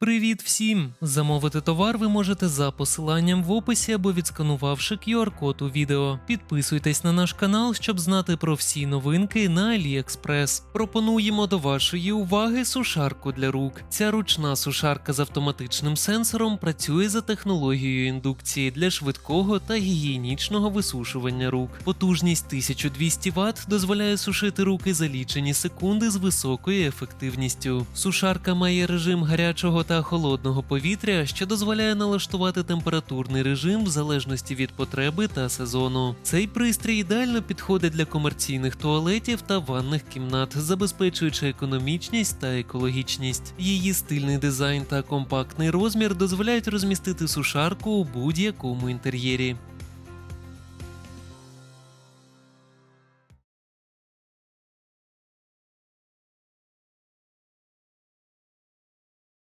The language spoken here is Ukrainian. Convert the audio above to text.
Привіт всім! Замовити товар ви можете за посиланням в описі або відсканувавши QR-код у відео. Підписуйтесь на наш канал, щоб знати про всі новинки на AliExpress. Пропонуємо до вашої уваги сушарку для рук. Ця ручна сушарка з автоматичним сенсором працює за технологією індукції для швидкого та гігієнічного висушування рук. Потужність 1200 Вт дозволяє сушити руки за лічені секунди з високою ефективністю. Сушарка має режим гарячого та холодного повітря, що дозволяє налаштувати температурний режим в залежності від потреби та сезону. Цей пристрій ідеально підходить для комерційних туалетів та ванних кімнат, забезпечуючи економічність та екологічність. Її стильний дизайн та компактний розмір дозволяють розмістити сушарку у будь-якому інтер'єрі.